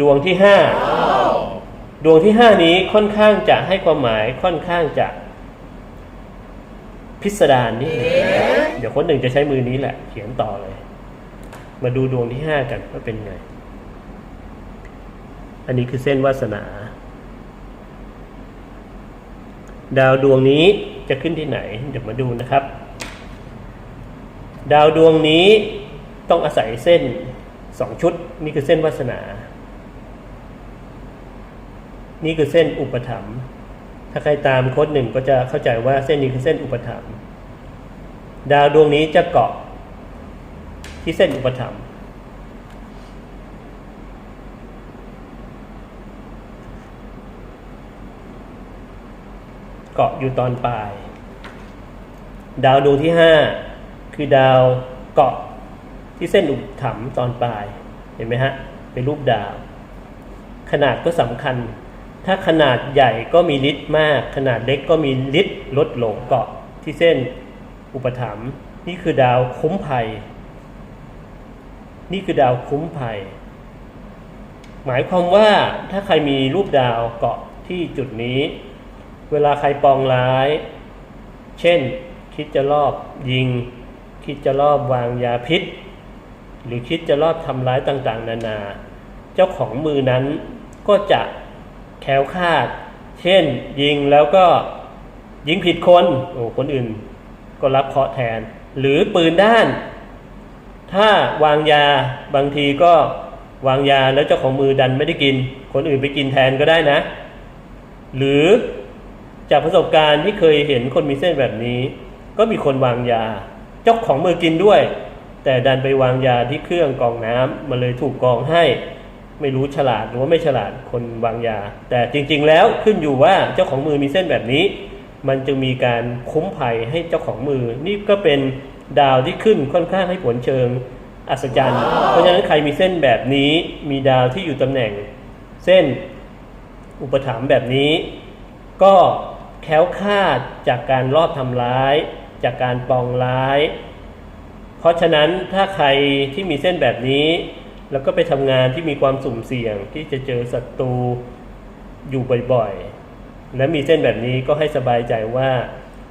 ดวงที่ห้าดวงที่ห้านี้ค่อนข้างจะให้ความหมายค่อนข้างจะพิสดารนิดหนึงเดี๋ยวคนหนึ่งจะใช้มือนี้แหละ เขียนต่อเลย มาดูดวงที่ห้ากันว่าเป็นไง อันนี้คือเส้นวาสนา ดาวดวงนี้จะขึ้นที่ไหน เดี๋ยวมาดูนะครับ ดาวดวงนี้ต้องอาศัยเส้นสองชุด นี่คือเส้นวาสนา นี่คือเส้นอุปถัมภ์ถ้าใครตามโค้ดหนึ่งก็จะเข้าใจว่าเส้นนี้คือเส้นอุปถัมภ์ดาวดวงนี้จะเกาะที่เส้นอุปถัมภ์เกาะอยู่ตอนปลาย ดาวดวงที่ห้าคือดาวเกาะที่เส้นอุปถัมภ์ตอนปลาย เห็นไหมฮะ เป็นรูปดาว ขนาดก็สำคัญ ถ้าขนาดใหญ่ก็มีฤทธิ์มาก ขนาดเล็กก็มีฤทธิ์ลดลงเกาะที่เส้นอุปถัมภ์นี่คือดาวคุ้มภัย นี่คือดาวคุ้มภัย หมายความว่าถ้าใครมีรูปดาวเกาะที่จุดนี้ เวลาใครปองร้าย เช่น คิดจะลอบยิง คิดจะลอบวางยาพิษ หรือคิดจะลอบทำร้ายต่างๆ นานา เจ้าของมือนั้นก็จะ แคล้วคลาด เช่น ยิงแล้วก็ยิงผิดคนโอ้คนอื่น ก็รับเคาะแทน หรือปืนด้าน ถ้าวางยาบางทีก็วางยาแล้วเจ้าของมือดันไม่ได้กิน คนอื่นไปกินแทนก็ได้นะ หรือจากประสบการณ์ที่เคยเห็นคนมีเส้นแบบนี้ ก็มีคนวางยา เจ้าของมือกินด้วย แต่ดันไปวางยาที่เครื่องกองน้ำมันเลยถูกกองให้ ไม่รู้ฉลาดหรือว่าไม่ฉลาดคนวางยา แต่จริงๆแล้วขึ้นอยู่ว่าเจ้าของมือมีเส้นแบบนี้ มันจะมีการคุ้มภัยให้เจ้าของมือ นี่ก็เป็นดาวที่ขึ้นค่อนข้างให้ผลเชิงอัศจรรย์ เพราะฉะนั้นใครมีเส้นแบบนี้ มีดาวที่อยู่ตำแหน่ง เส้นอุปถัมภ์แบบนี้ ก็แค้วคาดจากการลอบทำร้าย จากการปองร้าย เพราะฉะนั้นถ้าใครที่มีเส้นแบบนี้ แล้วก็ไปทำงานที่มีความสุ่มเสี่ยงที่จะเจอศัตรูอยู่บ่อยๆ และมีเส้นแบบนี้ก็ให้สบายใจว่า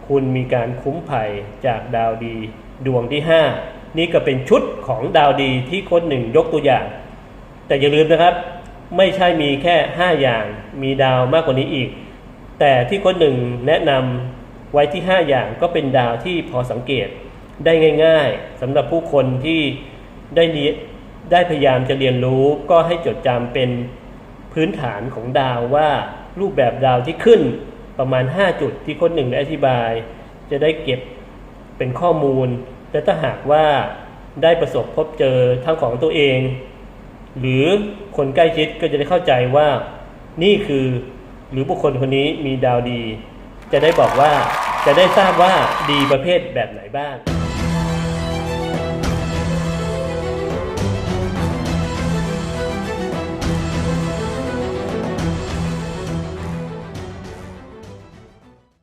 คุณมีการคุ้มภัยจากดาวดี ดวงที่ 5 นี่ก็เป็นชุดของดาวดีที่ค้ดหนึ่งยกตัวอย่าง แต่อย่าลืมนะครับ ไม่ใช่มีแค่ 5 อย่างมีดาวมากกว่านี้อีก แต่ที่ค้ดหนึ่งแนะนำไว้ที่ 5 อย่างก็เป็นดาวที่พอสังเกตได้ง่าย ๆสำหรับผู้คนที่ได้เรีย ได้พยายามจะเรียนรู้ก็ให้จดจำเป็นพื้นฐานของดาวว่ารูปแบบดาวที่ขึ้นประมาณ 5 จุดที่คนหนึ่งได้อธิบาย จะได้เก็บเป็นข้อมูล และถ้าหากว่าได้ประสบพบเจอทั้งของตัวเอง หรือคนใกล้ชิดก็จะได้เข้าใจว่า นี่คือหรือบุคคลคนนี้มีดาวดี จะได้บอกว่าจะได้ทราบว่าดีประเภทแบบไหนบ้าง